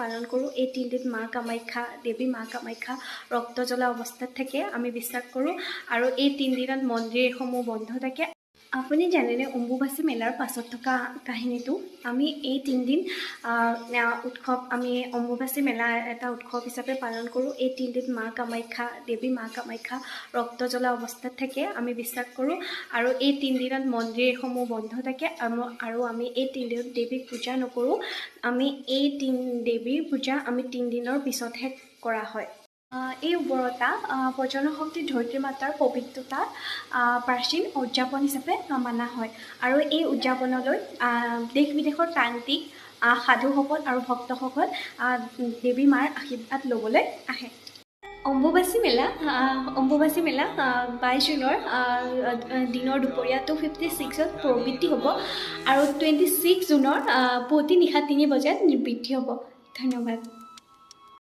পালন কৰোঁ এই তিনিদিন মা কামাখ্যা দেৱী মা কামাখ্যা ৰক্ত জ্বলা অৱস্থাত থাকে আমি বিশ্বাস কৰোঁ। আৰু এই তিনিদিনত মন্দিৰসমূহ বন্ধ থাকে। আপুনি জানেনে অম্বুবাচী মেলাৰ পাছত থকা কাহিনীটো? আমি এই তিনিদিন উৎসৱ আমি অম্বুবাচী মেলা এটা উৎসৱ হিচাপে পালন কৰোঁ। এই তিনিদিন মা কামাখ্যা দেৱী মা কামাখ্যা ৰক্ত জ্বলা অৱস্থাত থাকে আমি বিশ্বাস কৰোঁ। আৰু এই তিনিদিনত মন্দিৰসমূহ বন্ধ থাকে আৰু আমি এই তিনিদিনত দেৱীক পূজা নকৰোঁ। আমি এই তিন দেৱীৰ পূজা আমি তিনিদিনৰ পিছতহে কৰা হয়। এই উৰ্বৰতা আহ, প্ৰজনন শক্তি ধৰিত্ৰী মাতাৰ পবিত্ৰতা প্ৰাচীন উদযাপন হিচাপে মানা হয়। আৰু এই উদযাপনলৈ দেশ বিদেশৰ তান্ত্ৰিক সাধুসকল আৰু ভক্তসকল দেৱী মাৰ আশীৰ্বাদ ল'বলৈ আহে। অম্বুবাচী মেলা অম্বুবাচী মেলা বাইছ জুনৰ দিনৰ দুপৰীয়া টু ফিফটি ছিক্সত প্ৰবৃত্তি হ'ব আৰু টুৱেণ্টি ছিক্স জুনৰ পুৱতি নিশা তিনি বজাত নিবৃত্তি হ'ব। ধন্যবাদ।